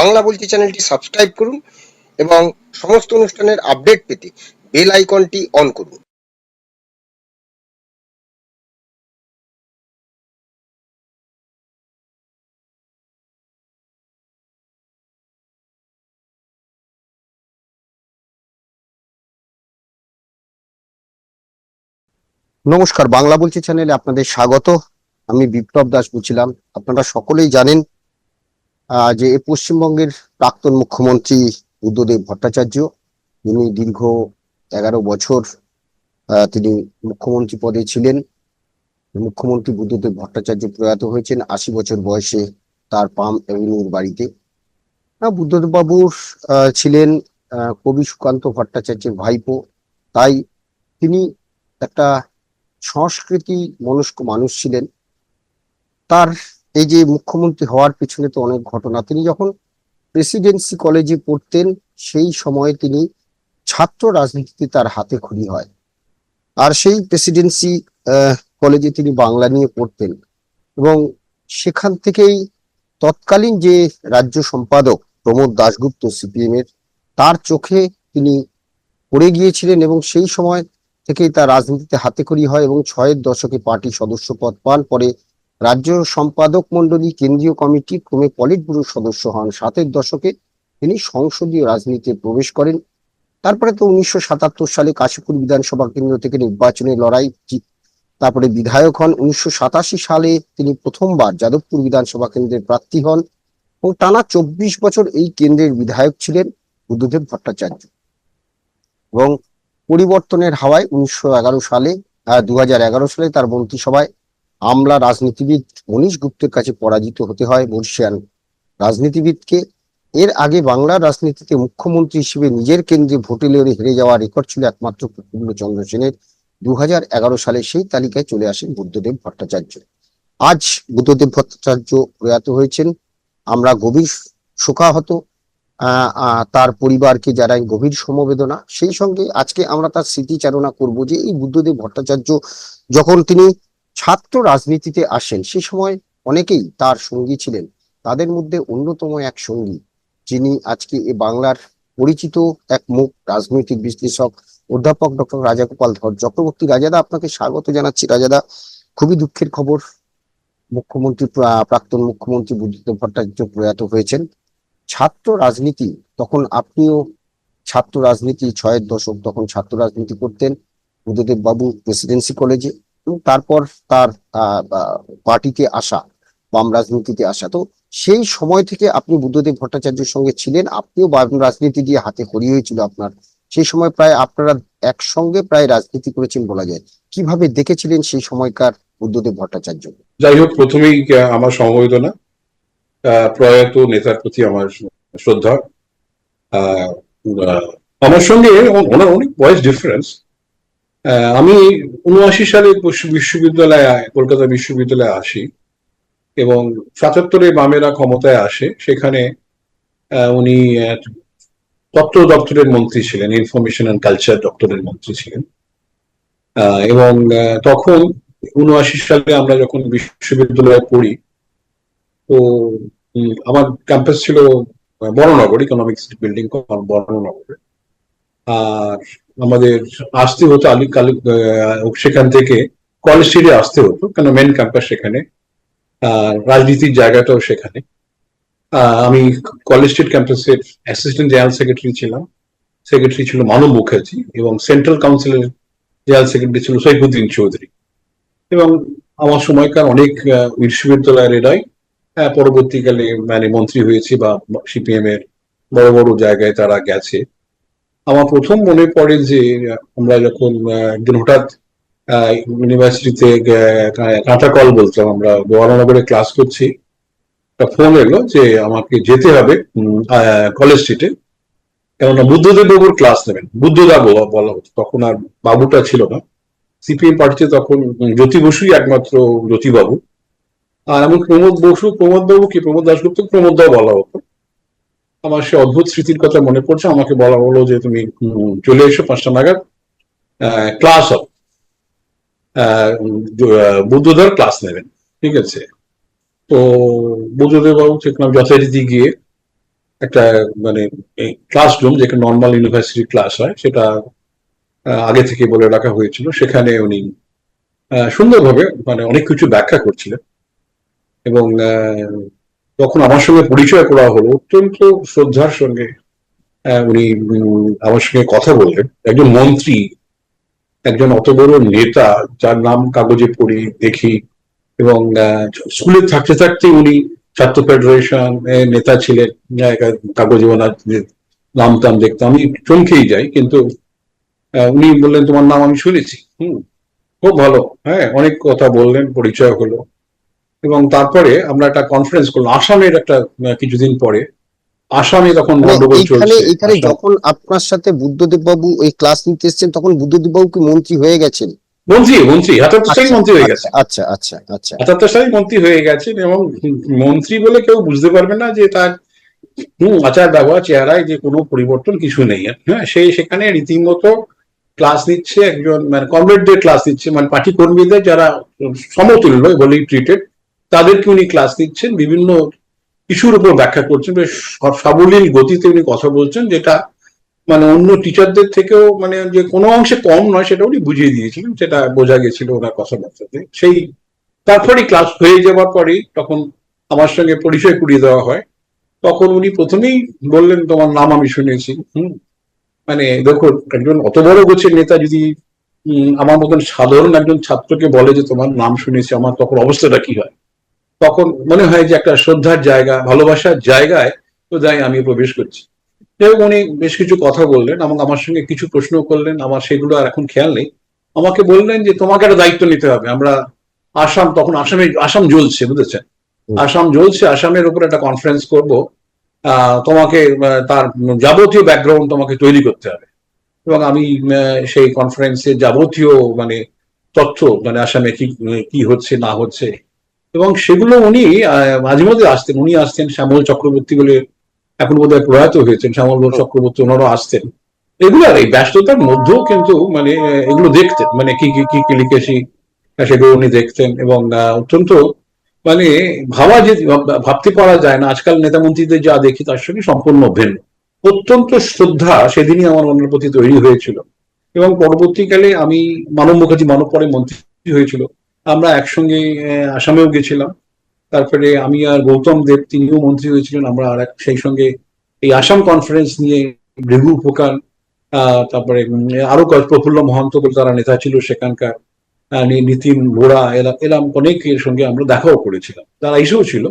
বাংলা বলছি চ্যানেলটি সাবস্ক্রাইব করুন এবং সমস্ত অনুষ্ঠানের আপডেট পেতে বেল আইকনটি অন করুন। নমস্কার, বাংলা বলছি চ্যানেলে আপনাদের স্বাগত। আমি বিপ্লব দাস বলছিলাম। আপনারা সকলেই জানেন যে পশ্চিমবঙ্গের প্রাক্তন মুখ্যমন্ত্রী বুদ্ধদেব ভট্টাচার্য, যিনি দীর্ঘ এগারো বছর তিনি মুখ্যমন্ত্রী পদে ছিলেন। মুখ্যমন্ত্রী বুদ্ধদেব ভট্টাচার্য প্রয়াত হয়েছেন আশি বছর বয়সে তার পাম এভিনিউর বাড়িতে। বুদ্ধদেব বাবুর ছিলেন কবি সুকান্ত ভট্টাচার্যের ভাইপো। তাই তিনি একটা সংস্কৃতি মনস্ক মানুষ ছিলেন। তার এই যে মুখ্যমন্ত্রী হওয়ার পিছনে তো অনেক ঘটনা। তিনি যখন প্রেসিডেন্সি কলেজে পড়তেন, সেই সময়ে তিনি ছাত্র রাজনীতিতে তার হাতে খড়ি হয়। আর সেই প্রেসিডেন্সি কলেজে তিনি বাংলা নিয়ে পড়তেন। এবং সেখান থেকেই তৎকালীন যে রাজ্য সম্পাদক প্রমোদ দাশগুপ্ত সিপিএম এর তার চোখে তিনি পড়ে গিয়েছিলেন এবং সেই সময় থেকেই তার রাজনীতিতে হাতে হাতেখড়ি হয় এবং ছয়ের দশকে পার্টি সদস্য পদ পান। পরে রাজ্য সম্পাদক মন্ডলী কেন্দ্রীয় কমিটি ক্রমে পলিট ব্যুরোর সদস্য হন। সাতের দশকে তিনি সংসদীয় রাজনীতিতে প্রবেশ করেন। তারপরে তো উনিশশো সাতাত্তর সালে কাশীপুর বিধানসভা কেন্দ্র থেকে নির্বাচনে লড়াই তারপরে বিধায়ক হন। উনিশশো সাতাশি সালে তিনি প্রথমবার যাদবপুর বিধানসভা কেন্দ্রের প্রার্থী হন এবং টানা চব্বিশ বছর এই কেন্দ্রের বিধায়ক ছিলেন বুদ্ধদেব ভট্টাচার্য। এবং পরিবর্তনের হাওয়ায় উনিশশো এগারো সালে দু সালে তার মন্ত্রিসভায় আমলা রাজনীতিবিদ মনীশ গুপ্তের কাছে পরাজিত হতে হয় বর্ষিয়ান রাজনীতিবিদকে। এর আগে বাংলার রাজনীতিতে মুখ্যমন্ত্রী হিসেবে নিজের কেন্দ্রে ভোটে লড়ে হেরে যাওয়া রেকর্ড ছিল একমাত্র প্রফুল্ল চন্দ্র সেনের দু সালে সেই তালিকায় চলে আসেন বুদ্ধদেব ভট্টাচার্য। আজ বুদ্ধদেব ভট্টাচার্য প্রয়াত হয়েছেন। আমরা গভীর শোকাহত তার পরিবারকে যারা গভীর সমবেদনা। সেই সঙ্গে আজকে আমরা তার স্মৃতিচারণা করব যে এই বুদ্ধদেব ভট্টাচার্য যখন তিনি ছাত্র রাজনীতিতে আসেন, সে সময় অনেকেই তার সঙ্গী ছিলেন। তাদের মধ্যে অন্যতম এক সঙ্গী, যিনি আজকে এ বাংলার পরিচিত এক মুখ রাজনৈতিক বিশ্লেষক, অধ্যাপক ডক্টর রাজাগোপাল ধর চক্রবর্তী। রাজাদা, আপনাকে স্বাগত জানাচ্ছি। রাজাদা, খুবই দুঃখের খবর, মুখ্যমন্ত্রী প্রা- প্রাক্তন মুখ্যমন্ত্রী বুদ্ধদেব ভট্টাচার্য প্রয়াত হয়েছেন। ছাত্র রাজনীতি, তখন আপনিও ছাত্র রাজনীতি ছয়ের দশক তখন ছাত্র রাজনীতি করতেন। বুদ্ধদেব বাবু প্রেসিডেন্সি কলেজে। তারপর তার পার্টিতে আসা, বাম রাজনীতিতে আসা। তো সেই সময় থেকে আপনি বুদ্ধদেব ভট্টাচার্যের সঙ্গে ছিলেন, আপনিও বাম রাজনীতি দিয়ে হাতে খড়ি হয়েছিল আপনার। সেই সময় প্রায় আপনারা একসঙ্গে প্রায় রাজনীতি করেছেন বলা যায়। কীভাবে দেখেছিলেন সেই সময়কার বুদ্ধদেব ভট্টাচার্য? যাই হোক, প্রথমেই আমার সমবেদনা প্রয়াত নেতার প্রতি আমার শ্রদ্ধা। আমার সঙ্গে ওনার অনেক বয়স ডিফারেন্স আমি উনআশি সালে বিশ্ববিদ্যালয়ে কলকাতা বিশ্ববিদ্যালয়ে আসি এবং সাতাত্তরে বামেরা ক্ষমতায় আসে। সেখানে উনি তত্ত্ব দপ্তরের মন্ত্রী ছিলেন, ইনফরমেশন অ্যান্ড কালচার দপ্তরের মন্ত্রী ছিলেন। এবং তখন উনআশি সালে আমরা যখন বিশ্ববিদ্যালয়ে পড়ি, তো আমার ক্যাম্পাস ছিল বড়নগর ইকোনমিক্স বিল্ডিং বড়নগরে। আর আমাদের আসতে হতো, আলি কালি সেখান থেকে কলেজ স্ট্রিটে আসতে হতো, কেন মেন ক্যাম্পাস সেখানে রাজনীতির জায়গাটাও সেখানে। আমি কলেজ স্ট্রিট ক্যাম্পাসের অ্যাসিস্ট্যান্ট জেনারেল সেক্রেটারি ছিলাম। সেক্রেটারি ছিল মানব মুখার্জি এবং সেন্ট্রাল কাউন্সিলের জেনারেল সেক্রেটারি ছিল সৈফুদ্দিন চৌধুরী। এবং আমার সময়কার অনেক বিশ্ববিদ্যালয়ের এরাই পরবর্তীকালে মানে মন্ত্রী হয়েছে বা সিপিএম এর বড় বড় জায়গায় তারা গেছে। আমার প্রথম মনে পড়ে যে, আমরা যখন একদিন হঠাৎ ইউনিভার্সিটিতে কাঁটা কল বলতাম আমরা বরানগরে ক্লাস করছি। ফোন এলো যে, আমাকে যেতে হবে কলেজ স্ট্রিটে কেননা বুদ্ধদেব বাবুর ক্লাস নেবেন। বুদ্ধদা বলা হতো। তখন আর বাবুটা ছিল না। সিপিএম পার্টিতে তখন জ্যোতি বসুই একমাত্র জ্যোতিবাবু আর এমন প্রমোদ বসু, প্রমোদ বাবু কি? প্রমোদ দাসগুপ্ত প্রমোদ দাও বলা হতো। আমার সে অদ্ভুত স্মৃতির কথা মনে পড়ছে, আমাকে বলা হলো যে তুমি চলে এসো পাঁচটা নাগাদ ক্লাস হবে বুদ্ধধর ক্লাস নেবেন, ঠিক আছে? তো বুদ্ধদেব বাবু সেখানে যথারীতি গিয়ে একটা মানে ক্লাসরুম যেখানে নর্মাল ইউনিভার্সিটি ক্লাস হয়, সেটা আগে থেকে বলে রাখা হয়েছিল, সেখানে উনি সুন্দরভাবে মানে অনেক কিছু ব্যাখ্যা করছিলেন। এবং তখন আমার সঙ্গে পরিচয় করা হলো, অত্যন্ত শ্রদ্ধার সঙ্গে উনি আমার সঙ্গে কথা বললেন। একজন মন্ত্রী, একজন অত বড় নেতা, যার নাম কাগজে পড়ি দেখি, এবং স্কুলে থাকতে থাকতে উনি ছাত্র ফেডারেশন নেতা ছিলেন কাগজে ওনার নাম টাম দেখতে আমি চমকেই যাই, কিন্তু উনি বললেন, তোমার নাম আমি শুনেছি। হুম, খুব ভালো। হ্যাঁ অনেক কথা বললেন, পরিচয় হলো। এবং তারপরে আমরা একটা কনফারেন্স করলাম আসামের একটা কিছুদিন পরে। আসামে তখন মানে গন্ডগোল চলছে। এখানে যখন আপনার সাথে বুদ্ধদেব বাবু ওই ক্লাস নিতে এসেছেন তখন বুদ্ধদেব বাবু কি মন্ত্রী হয়ে গেছেন? মন্ত্রী মন্ত্রী হাতাত্তর সালে মন্ত্রী হয়ে গেছে। আচ্ছা আচ্ছা আচ্ছা। আটাত্তর সালে মন্ত্রী হয়ে গেছেন এবং মন্ত্রী বলে কেউ বুঝতে পারবে না যে তার হম আচার ব্যবহার চেহারায় যে কোনো পরিবর্তন কিছু নেই। হ্যাঁ সে সেখানে রীতিমতো ক্লাস নিচ্ছে একজন মানে কমরেডদের ক্লাস নিচ্ছে মানে পার্টি কর্মীদের যারা সমতুল্য বলেই ট্রিটেড তাদেরকে উনি ক্লাস নিচ্ছেন, বিভিন্ন ইস্যুর উপর ব্যাখ্যা করছেন সাবলীল গতিতে উনি কথা বলছেন, যেটা মানে অন্য টিচারদের থেকেও মানে যে কোনো অংশে কম নয়, সেটা উনি বুঝিয়ে দিয়েছিলেন সেটা বোঝা গেছিল ওনার কথাবার্তাতে। সেই তারপরে ক্লাস হয়ে যাওয়ার পরেই তখন আমার সঙ্গে পরিচয় করিয়ে দেওয়া হয়। তখন উনি প্রথমেই বললেন, তোমার নাম আমি শুনেছি। মানে দেখো, একজন অত বড় গোছের নেতা যদি আমার মতন সাধারণ একজন ছাত্রকে বলে যে তোমার নাম শুনেছি, আমার তখন অবস্থাটা কি হয়? তখন মনে হয় যে একটা শ্রদ্ধার জায়গা ভালোবাসার জায়গায় তো যাই আমি প্রবেশ করছি। যাই উনি বেশ কিছু কথা বললেন এবং আমার সঙ্গে কিছু প্রশ্ন করলেন। আমার সেগুলো আর এখন খেয়াল নেই। আমাকে বললেন যে তোমাকে একটা দায়িত্ব নিতে হবে। আমরা আসাম তখন আসামে আসাম জ্বলছে বুঝেছেন? আসাম জ্বলছে আসামের উপর একটা কনফারেন্স করব। আহ, তোমাকে তার যাবতীয় ব্যাকগ্রাউন্ড তোমাকে তৈরি করতে হবে। এবং আমি সেই কনফারেন্সের যাবতীয় মানে তথ্য মানে আসামে কি কি হচ্ছে না হচ্ছে এবং সেগুলো উনি মাঝে মধ্যে আসতেন। উনি আসতেন শ্যামল চক্রবর্তী বলে এখন বোধ হয় প্রয়াত হয়েছেন শ্যামল চক্রবর্তী ওনারও আসতেন। এগুলো আর এই ব্যস্ততার মধ্যেও কিন্তু মানে এগুলো দেখতেন। মানে কি কি কি লিখেছি সেগুলো উনি দেখতেন এবং অত্যন্ত মানে ভাবা যে ভাব- ভাবতে পারা যায় না। আজকাল নেতা মন্ত্রীদের যা দেখি তার সঙ্গে সম্পূর্ণ ভিন্ন। অত্যন্ত শ্রদ্ধা সেদিনই আমার মনের প্রতি তৈরি হয়েছিল। এবং পরবর্তীকালে আমি মানব মুখার্জি মানব পরে মন্ত্রী হয়েছিল। আমরা একসঙ্গে আসামেও গেছিলাম। তারপরে আমি আর গৌতম দেব তিনিও মন্ত্রী হয়েছিলেন আমরা আর সেই সঙ্গে এই আসাম কনফারেন্স নিয়ে ভৃগু আহ, তারপরে আরও কয়েক প্রফুল্ল মহন্ত বলে তারা নেতা ছিল সেখানকার নিতিন বোরা এরা এরম অনেকের সঙ্গে আমরা দেখাও করেছিলাম। তারা এসেও ছিল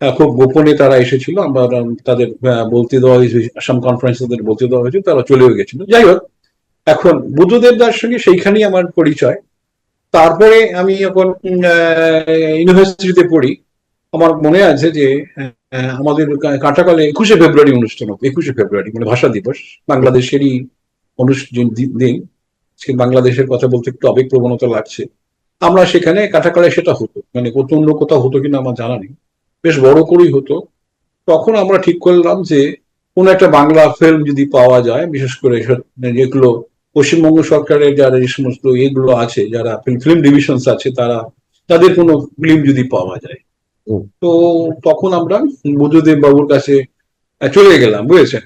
খুব গোপনে তারা এসেছিল আমরা তাদের বলতে দেওয়া হয়েছে আসাম কনফারেন্স তাদের বলতে দেওয়া হয়েছে তারা চলেও গেছিল। যাই হোক এখন বুদ্ধদেব দার সঙ্গে সেইখানেই আমার পরিচয়। তারপরে আমি যখন ইউনিভার্সিটিতে পড়ি। আমার মনে আছে যে আমাদের কাটাকালে একুশে ফেব্রুয়ারি অনুষ্ঠান হবে একুশে ফেব্রুয়ারি মানে ভাষা দিবস, বাংলাদেশেরই দিন সে বাংলাদেশের কথা বলতে একটু আবেগ প্রবণতা লাগছে। আমরা সেখানে কাটাকালে সেটা হতো মানে অন্য কোথাও হতো কিনা আমার জানা নেই। বেশ বড় করেই হতো। তখন আমরা ঠিক করলাম যে, কোন একটা বাংলা ফিল্ম যদি পাওয়া যায়, বিশেষ করে যেগুলো পশ্চিমবঙ্গ সরকারের যারা এই সমস্ত এগুলো আছে যারা ফিল্ম ডিভিশনস আছে তারা তাদের কোনো ফিল্ম যদি পাওয়া যায়। তো তখন আমরা বুদ্ধদেব বাবুর কাছে চলে গেলাম বুঝেছেন।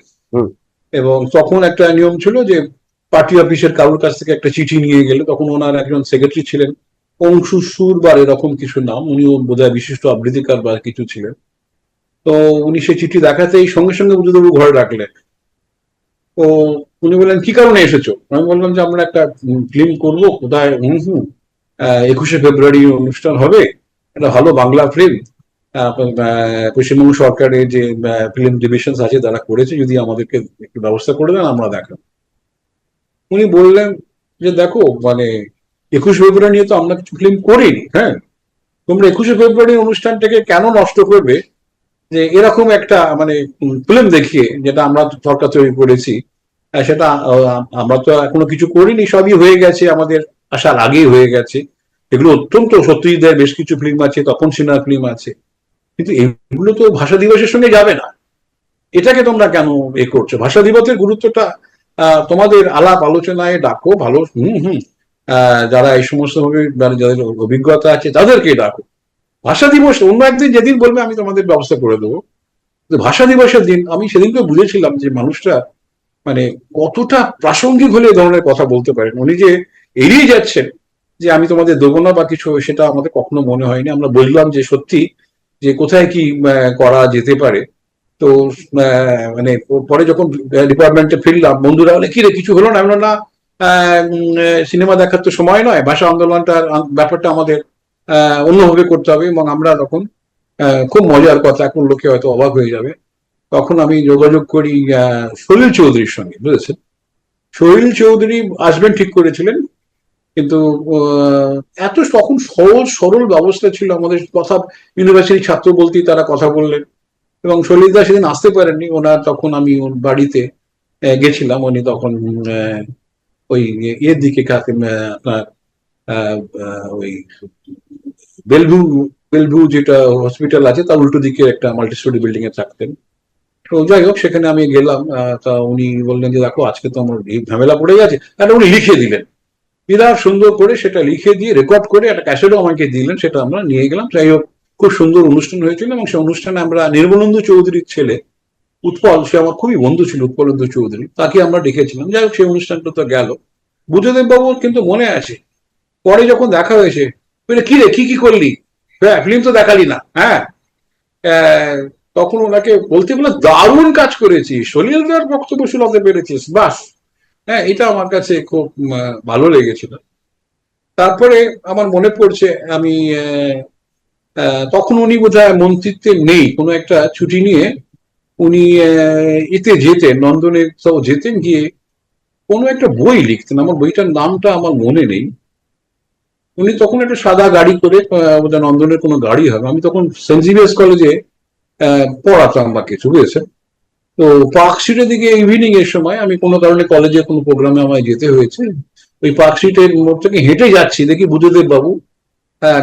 এবং তখন একটা নিয়ম ছিল যে পার্টি অফিসের কারোর কাছ থেকে একটা চিঠি নিয়ে গেলে তখন ওনার একজন সেক্রেটারি ছিলেন অংশু সুর বা এরকম কিছু নাম উনিও বোধহয় বিশিষ্ট আবৃত্তিকার বা কিছু ছিলেন। তো উনি সেই চিঠি দেখাতেই সঙ্গে সঙ্গে বুদ্ধদেবু ঘরে রাখলেন। তো উনি বললেন, কি কারণে এসেছ? আমি বললাম যে, আমরা একটা ফিল্ম করব, কোথায়? হুম একুশে ফেব্রুয়ারি অনুষ্ঠান হবে, একটা ভালো বাংলা ফিল্ম। পশ্চিমবঙ্গ সরকারের যে ফিল্ম ডিভিশন আছে, তারা করেছে, যদি আমাদেরকে একটু ব্যবস্থা করে দেন, আমরা দেখাবো। উনি বললেন যে, দেখো মানে একুশ ফেব্রুয়ারি নিয়ে তো আমরা কিছু ফিল্ম করিনি হ্যাঁ? তোমরা একুশে ফেব্রুয়ারি অনুষ্ঠানটাকে কেন নষ্ট করবে? যে এরকম একটা মানে ফিল্ম দেখিয়ে যেটা আমরা সরকার তৈরি করেছি সেটা আমরা তো এখনও কিছু করিনি, সবই হয়ে গেছে, আমাদের আসার আগেই হয়ে গেছে। এগুলো অত্যন্ত সত্যজিতের বেশ কিছু ফিল্ম আছে, তপন সিনহার ফিল্ম আছে, কিন্তু এগুলো তো ভাষা দিবসের সঙ্গে যাবে না। এটাকে তোমরা কেন এ করছ? ভাষা দিবসের গুরুত্বটা তোমাদের আলাপ আলোচনায় ডাকো, ভালো, হুম হুম যারা এই সমস্ত ভাবে মানে যাদের অভিজ্ঞতা আছে তাদেরকে ডাকো। ভাষা দিবস, অন্য একদিন যেদিন বলবে আমি তোমাদের ব্যবস্থা করে দেবো। ভাষা দিবসের দিন আমি সেদিনকে বুঝেছিলাম যে মানুষটা মানে কতটা প্রাসঙ্গিক হলে এই ধরনের কথা বলতে পারেন। উনি যে এড়িয়ে যাচ্ছেন যে আমি তোমাদের দেবো না বা কিছু, সেটা আমাদের কখনো মনে হয়নি। আমরা বললাম যে সত্যি যে কোথায় কি করা যেতে পারে। তো মানে পরে যখন ডিপার্টমেন্টে ফিরলাম, বন্ধুরা বলে কি রে কিছু হলো না? আমরা না সিনেমা দেখার তো সময় নয়। ভাষা আন্দোলনটার ব্যাপারটা আমাদের অন্যভাবে করতে হবে এবং আমরা তখন খুব মজার কথা, এখন লোকে হয়তো অবাক হয়ে যাবে। তখন আমি যোগাযোগ করি সলিল চৌধুরীর সঙ্গে, বুঝেছেন? সলিল চৌধুরী আসবেন ঠিক করেছিলেন, কিন্তু এত তখন সহজ, সরল ব্যবস্থা ছিল আমাদের কথা ইউনিভার্সিটি ছাত্র বলতেই তারা কথা বললেন। এবং সলিলদা সেদিন আসতে পারেননি, ওনার তখন আমি ওর বাড়িতে গেছিলাম, উনি তখন ওই ইয়ের দিকে আপনার ওই বেলভিউ বেলভিউ যেটা হসপিটাল আছে, তার উল্টো দিকে একটা মাল্টি স্টোরি বিল্ডিং এ থাকতেন। তো যাই হোক, সেখানে আমি গেলাম তা উনি বললেন যে, দেখো, আজকে তো আমার ঝামেলা পড়ে গেছে তাহলে উনি লিখে দিলেন। বিরাট সুন্দর করে সেটা লিখে দিয়ে রেকর্ড করে একটা ক্যাসেটও আমাকে দিলেন, সেটা আমরা নিয়ে গেলাম। যাই হোক, খুব সুন্দর অনুষ্ঠান হয়েছিল এবং সেই অনুষ্ঠানে আমরা নির্মলেন্দু চৌধুরীর ছেলে উৎপল, সে আমার খুবই বন্ধু ছিল উৎপলেন্দু চৌধুরী, তাকে আমরা ডেকেছিলাম যাই হোক, সেই অনুষ্ঠানটা তো গেল। বুদ্ধদেব বাবুর কিন্তু মনে আছে, পরে যখন দেখা হয়েছে কি রে কি কি করলি? হ্যাঁ ফিল্ম তো দেখালি না। হ্যাঁ। তখন ওনাকে বলতে বলে, দারুণ কাজ করেছিস সলিলদার বক্তব্য শোনাতে পেরেছিস, বাস। হ্যাঁ এটা আমার কাছে খুব ভালো লেগেছিল। তারপরে আমার মনে পড়ছে, আমি তখন উনি বোধহয় মন্ত্রিত্বে নেই। কোনো একটা ছুটি নিয়ে উনি এতে যেতেন নন্দনে সব যেতেন গিয়ে কোনো একটা বই লিখতেন। আমার বইটার নামটা আমার মনে নেই। উনি তখন একটা সাদা গাড়ি করে বোধহয় নন্দনের কোনো গাড়ি হবে। আমি তখন সেন্ট জিভিয়ার্স কলেজে পড়াতাম বা কিছু বুঝেছেন তো পার্কস্ট্রিটের দিকে ইভিনিং এর সময় আমি কোনো কারণে কলেজে কোনো প্রোগ্রামে আমায় যেতে হয়েছে। ওই পার্কস্ট্রিটের মোড় থেকে হেঁটে যাচ্ছি দেখি বুদ্ধদেব বাবু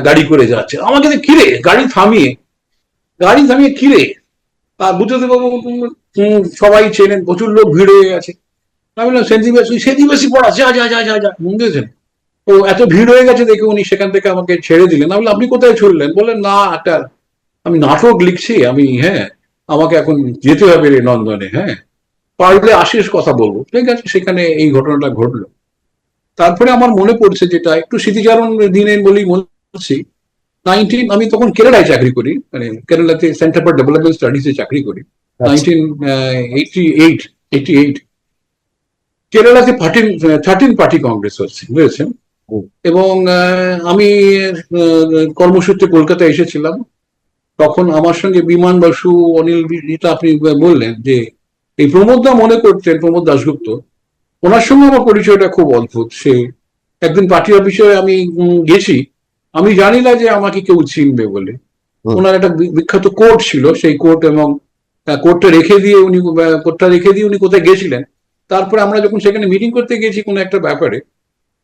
গাড়ি করে যাচ্ছে। আমাকে দেখে, কিরে গাড়ি থামিয়ে গাড়ি থামিয়ে কিরে? আর বুদ্ধদেব বাবু সবাই চেনেন প্রচুর লোক ভিড় হয়ে গেছে। আমি বললাম সেন্ট জিভিয়ার্স ওই সেন্ট জিভিয়ার্সই পড়া যা যা যা যা যা। বুঝেছেন? তো এত ভিড় হয়ে গেছে দেখে উনি সেখান থেকে আমাকে ছেড়ে দিলেন। আমি আপনি কোথায় ছুটলেন? বললেন না একটা আমি নাটক লিখছি আমি হ্যাঁ আমাকে এখন যেতে হবে রে নন্দনে হ্যাঁ। পারলে আশিস কথা বলব। ঠিক আছে সেখানে এই ঘটনাটা ঘটলো। তারপরে আমার মনে পড়ছে যেটা একটু স্মৃতিচারণ দিনে বলেই বলছি নাইনটিন আমি তখন কেরালায় চাকরি করি মানে কেরালাতে সেন্টার ফর ডেভেলপমেন্ট স্টাডিজে চাকরি করি nineteen eighty eight eighty eight কেরালাতে thirteen thirteen party Congress হচ্ছে বুঝেছেন। এবং আমি কর্মসূত্রে কলকাতায় এসেছিলাম। তখন আমার সঙ্গে বিমান বসু অনিল যেটা আপনি বললেন যে এই প্রমোদদা মনে করতেন প্রমোদ দাশগুপ্ত ওনার সঙ্গে আমার পরিচয়টা খুব অদ্ভুত। সে একদিন পার্টি অফিসে আমি গেছি। আমি জানি না যে আমাকে কেউ চিনবে বলে। ওনার একটা বিখ্যাত কোর্ট ছিল সেই কোর্ট এবং কোর্টটা রেখে দিয়ে উনি কোর্টটা রেখে দিয়ে উনি কোথায় গেছিলেন। তারপরে আমরা যখন সেখানে মিটিং করতে গেছি কোনো একটা ব্যাপারে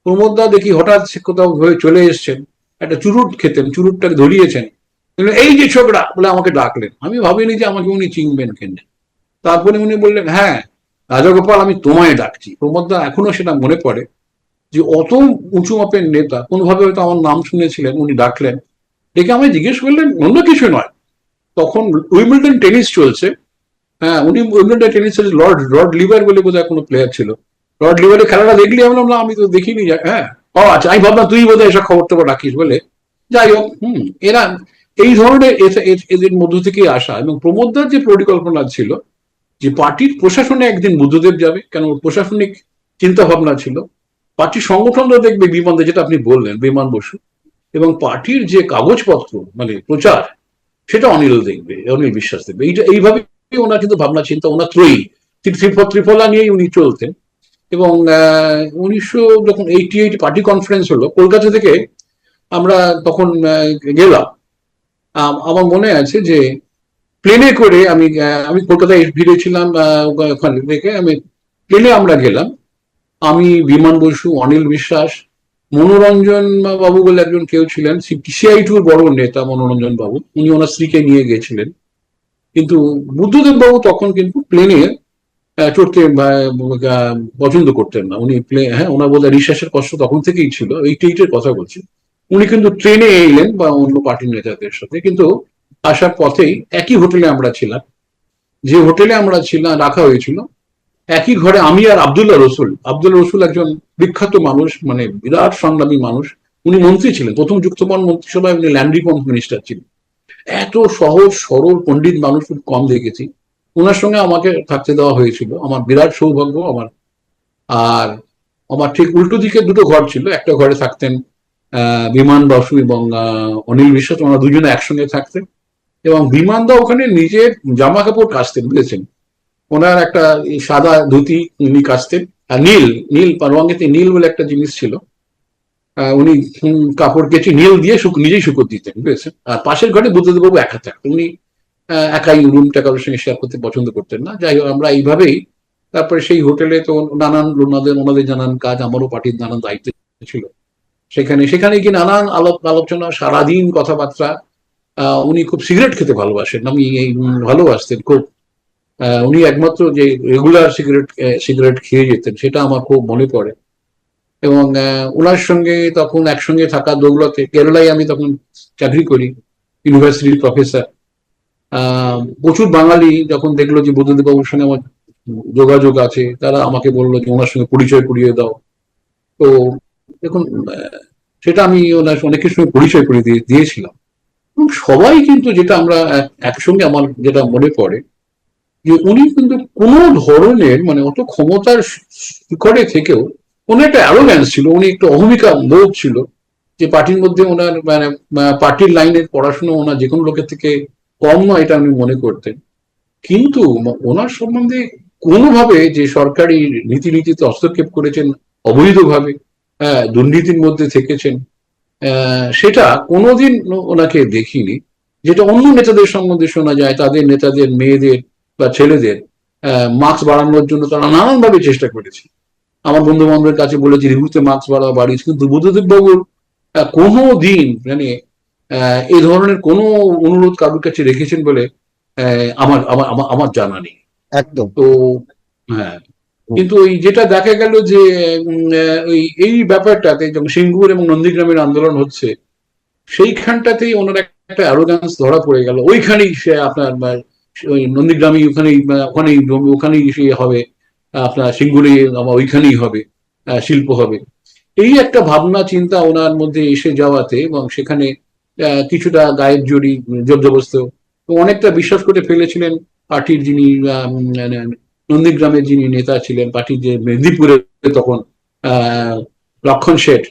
প্রমোদদা দেখি হঠাৎ সে কোথাও হয়ে চলে এসছেন, একটা চুরুট খেতেন, চুরুটটাকে ধরিয়েছেন। এই যে ছোকরা, বলে আমাকে ডাকলেন। আমি ভাবিনি যে আমাকে উনি চিনবেন কেন। তারপরে উনি বললেন হ্যাঁ রাজাগোপাল, আমি তোমায় ডাকছি। প্রমোদদা এখনও সেটা মনে পড়ে যে অত উঁচু মাপের নেতা, কোনোভাবে হয়তো আমার নাম শুনেছিলেন, উনি ডাকলেন। ডেকে আমায় জিজ্ঞেস করলেন, অন্য কিছু নয়। তখন উইমিল্টন টেনিস চলছে। হ্যাঁ উনি Wimbledon tennis Lord Lord Laver বলে বোধহয় কোনো প্লেয়ার ছিল। লর্ড লিভারের খেলাটা দেখলি? আমি না, আমি তো দেখিনি। হ্যাঁ। ও আচ্ছা আমি ভাবলাম তুই বোধহয় এসব খবর টবর রাখিস বলে? যাই হোক হম এরা এই ধরনের এদের মধ্য থেকে আসা এবং প্রমোদদার যে পরিকল্পনা ছিল যে পার্টির প্রশাসনে একদিন বুদ্ধদেব যাবে কেন প্রশাসনিক চিন্তা ভাবনা ছিল পার্টির সংগঠনরা দেখবে বিমান যেটা আপনি বললেন বিমান বসু এবং পার্টির যে কাগজপত্র মানে প্রচার সেটা অনিল দেখবে অনিল বিশ্বাস দেখবে। এইটা এইভাবে ওনার কিন্তু ভাবনা চিন্তা ওনার ত্রয়ী ত্রিফলা নিয়েই উনি চলতেন। এবং উনিশশো যখন এইটি এইট পার্টি কনফারেন্স হলো কলকাতা থেকে আমরা তখন গেলাম। আমার মনে আছে যে প্লেনে করে আমি আমি কলকাতায় ফিরেছিলাম আহ, ওখানে থেকে আমি প্লেনে আমরা গেলাম। আমি বিমান বসু অনিল বিশ্বাস মনোরঞ্জন বাবু বলে একজন কেউ ছিলেন সিআই টুর বড় নেতা মনোরঞ্জন বাবু উনি ওনার স্ত্রীকে নিয়ে গেছিলেন। কিন্তু বুদ্ধদেব বাবু তখন কিন্তু প্লেনে চড়তে পছন্দ করতেন না। উনি প্লে হ্যাঁ ওনার বোধ হয় নিঃশ্বাসের কষ্ট তখন থেকেই ছিল। এইট এইটের কথা বলছি। উনি কিন্তু ট্রেনে এলেন বা অন্য পার্টির নেতাদের সাথে। কিন্তু আসার পথেই একই হোটেলে আমরা ছিলাম। যে হোটেলে আমরা ছিলাম রাখা হয়েছিল, একই ঘরে আমি আর আবদুল্লাহ রসুল। আব্দুল্লাহ রসুল একজন বিখ্যাত মানুষ মানে বিরাট সংগ্রামী মানুষ। উনি মন্ত্রী ছিলেন, প্রথম যুক্তবন মন্ত্রিসভায় উনি ল্যান্ড রিফর্ম মিনিস্টার ছিলেন। এত সহজ, সরল পণ্ডিত মানুষ খুব কম দেখেছি। ওনার সঙ্গে আমাকে থাকতে দেওয়া হয়েছিল। আমার বিরাট সৌভাগ্য, আমার, আর আমার ঠিক উল্টো দিকে দুটো ঘর ছিল। একটা ঘরে থাকতেন বিমান বসু এবং অনিল বিশ্বাস। ওনারা দুজনে একসঙ্গে থাকতেন। এবং বিমান দা ওখানে নিজের জামা কাপড় কাচতেন, বুঝেছেন? ওনার একটা সাদা ধুতি উনি কাচতেন। আর নীল নীল রঙেতে নীল বলে একটা জিনিস ছিল। উনি কাপড় কেচে নীল দিয়ে নিজেই শুকো দিতেন, বুঝেছেন? আর পাশের ঘরে বুদ্ধদেব বাবু একা থাকতেন উনি একাই রুমটা কারোর সঙ্গে শেয়ার করতে পছন্দ করতেন না। যাই হোক, আমরা এইভাবেই, তারপরে সেই হোটেলে তো নানান ওনাদের ওনাদের নানান কাজ, আমারও পার্টির নানান দায়িত্ব ছিল। সেখানে সেখানে কি নানান আলাপ, আলোচনা, সারাদিন কথাবার্তা উনি খুব সিগারেট খেতে ভালোবাসেন। আমি এই ভালোবাসতেন খুব। উনি একমাত্র যে রেগুলার সিগারেট সিগারেট খেয়ে যেতেন, সেটা আমার খুব মনে পড়ে। এবং ওনার সঙ্গে তখন একসঙ্গে থাকা দৌলতে, কেরালায় আমি তখন চাকরি করি ইউনিভার্সিটির প্রফেসর প্রচুর বাঙালি যখন দেখল যে বুদ্ধদেব বাবুর সঙ্গে আমার যোগাযোগ আছে, তারা আমাকে বলল যে ওনার সঙ্গে পরিচয় করিয়ে দাও। তো দেখুন সেটা আমি ওনার অনেকের সঙ্গে পরিচয় করে দিয়ে, দিয়েছিলাম। এবং সবাই কিন্তু যেটা আমরা একসঙ্গে আমার যেটা মনে পড়ে, যে উনি কিন্তু কোনো ধরনের মানে অত ক্ষমতার শিখরে থেকেও ওনার একটা অ্যারোগ্যান্স ছিল, উনি একটা অহমিকা বোধ ছিল, যে পার্টির মধ্যে ওনার মানে পার্টির লাইনের পড়াশোনা, ওনার যে কোনো লোকের থেকে কম নয় এটা উনি মনে করতেন কিন্তু ওনার সম্বন্ধে কোনোভাবে যে সরকারি নীতিনীতিতে হস্তক্ষেপ করেছেন, অবৈধভাবে হ্যাঁ দুর্নীতির মধ্যে থেকেছেন সেটা কোনোদিন ওনাকে দেখিনি। যেটা অন্য নেতাদের সম্বন্ধে শোনা যায়, তাদের নেতাদের, মেয়েদের বা ছেলেদের মার্কস বাড়ানোর জন্য তারা নানানভাবে চেষ্টা করেছে। আমার বন্ধু বান্ধবের কাছে বলেছি রিভিউতে মার্কস বাড়া বাড়িয়েছে। কিন্তু বুদ্ধদেব বাবুর কোনো দিন মানে এই ধরনের কোনো অনুরোধ কারোর কাছে রেখেছেন বলে আমার আমার আমার- জানা নেই। একদম। তো হ্যাঁ। কিন্তু ওই যেটা দেখা গেল যে এই ব্যাপারটাতে যেমন সিঙ্গুর এবং নন্দীগ্রামের আন্দোলন হচ্ছে সেইখানটাতেই ওনার একটা অ্যারোগান্স ধরা পড়ে গেল। ওইখানেই সে আপনার ওই নন্দীগ্রামই ওখানেই ওখানেই ওখানেই সে হবে আপনার সিঙ্গুরে ওইখানেই হবে শিল্প হবে। এই একটা ভাবনা চিন্তা ওনার মধ্যে এসে যাওয়াতে এবং সেখানে কিছুটা গায়ের জড়ি জবরদস্ত তো অনেকটা বিশ্বাস করে ফেলেছিলেন পার্টির যিনি নন্দীগ্রামের যিনি নেতা ছিলেন, পার্টির যে মেদিনীপুরে তখন লক্ষণ শেঠ,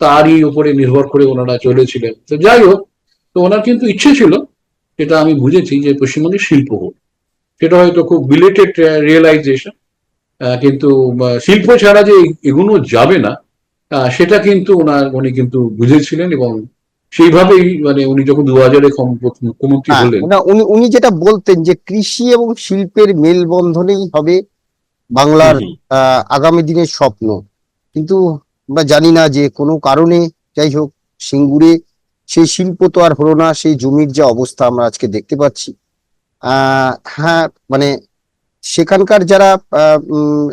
তারই উপরে নির্ভর করে ওনারা চলেছিলেন। তো যাই হোক, তো ওনার কিন্তু ইচ্ছে ছিল, যেটা আমি বুঝেছি যে পশ্চিমবঙ্গে শিল্প হোক। সেটা হয়তো খুব বিলেটেড রিয়েলাইজেশন কিন্তু শিল্প ছাড়া যে এগুলো যাবে না সেটা কিন্তু ওনার, উনি কিন্তু বুঝেছিলেন এবং সেইভাবেই মানে উনি যখন দু হাজারে মুখ্যমন্ত্রী হলেন না, উনি উনি যেটা বলতেন যে কৃষি এবং শিল্পের মেলবন্ধনেই হবে বাংলার আগামী দিনের স্বপ্ন। কিন্তু আমরা জানি না যে কোনো কারণে যাই হোক সিঙ্গুরে সেই শিল্প তো আর হলো না সেই জমির যে অবস্থা আমরা আজকে দেখতে পাচ্ছি। আহ হ্যাঁ মানে সেখানকার যারা আহ, উম,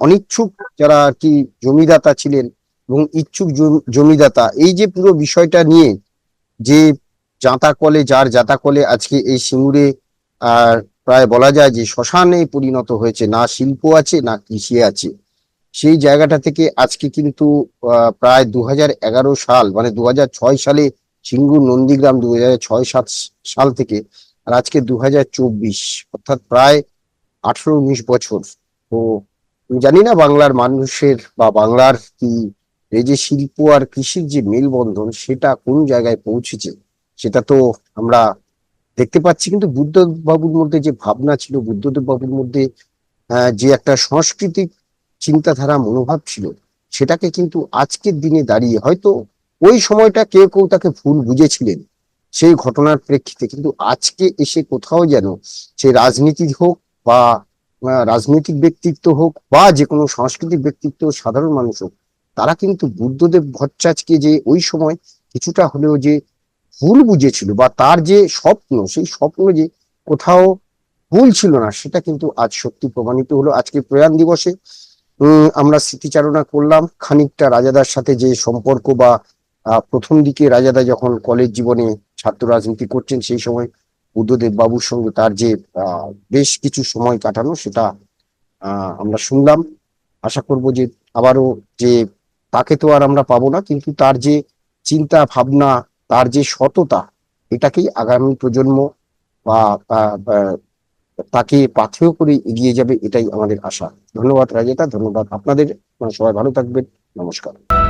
অনিচ্ছুক যারা আর কি জমিদাতা ছিলেন এবং ইচ্ছুক জমি- জমিদাতা। এই যে পুরো বিষয়টা নিয়ে যে জাঁতা কলে, যার জাঁতা কলে আজকে এই সিঙ্গুরে, আর প্রায় বলা যায় যে শ্মশানে পরিণত হয়েছে, না শিল্প আছে, না কৃষি আছে। সেই জায়গাটা থেকে আজকে কিন্তু প্রায় দু হাজার এগারো সাল মানে দু হাজার ছয় সালে সিঙ্গুর নন্দীগ্রাম দু ছয় সাত সাল থেকে, আর আজকে দু হাজার চব্বিশ, অর্থাৎ প্রায় আঠারো উনিশ বছর। তো জানি না বাংলার মানুষের বা বাংলার কি এই যে শিল্প আর কৃষির যে মেলবন্ধন, সেটা কোন জায়গায় পৌঁছেছে, সেটা তো আমরা দেখতে পাচ্ছি। কিন্তু বুদ্ধদেব বাবুর মধ্যে যে ভাবনা ছিল বুদ্ধদেব বাবুর মধ্যে যে একটা সাংস্কৃতিক চিন্তাধারা, মনোভাব ছিল, সেটাকে কিন্তু আজকের দিনে দাঁড়িয়ে হয়তো ওই সময়টা কেউ কেউ তাকে ভুল বুঝেছিলেন সেই ঘটনার প্রেক্ষিতে। কিন্তু আজকে এসে কোথাও যেন সে রাজনীতি হোক বা রাজনৈতিক ব্যক্তিত্ব হোক বা যে কোনো সাংস্কৃতিক ব্যক্তিত্ব, সাধারণ মানুষ হোক তারা কিন্তু বুদ্ধদেব ভট্টাচার্যকে যে ওই সময় কিছুটা হলেও যে ভুল বুঝেছিল বা তার যে স্বপ্ন, সেই স্বপ্ন যে কোথাও ভুল ছিল না, সেটা কিন্তু আজ সত্যি প্রমাণিত হলো। আজকে প্রয়াণ দিবসে আমরা স্মৃতিচারণা করলাম। খানিকটা রাজাদার সাথে যে সম্পর্ক বা প্রথম দিকে রাজাদা যখন কলেজ জীবনে ছাত্র রাজনীতি করছেন, সেই সময় বুদ্ধদেব বাবুর সঙ্গে তার যে বেশ কিছু সময় কাটানো, সেটা আমরা শুনলাম। আশা করব যে আবারও যে তাকে তো আর আমরা পাবো না, কিন্তু তার যে চিন্তা ভাবনা, তার যে সততা, এটাকেই আগামী প্রজন্ম বা তাকে পাথেয় করে এগিয়ে যাবে, এটাই আমাদের আশা। ধন্যবাদ রাজেতা, ধন্যবাদ আপনাদের। সবাই ভালো থাকবেন। নমস্কার।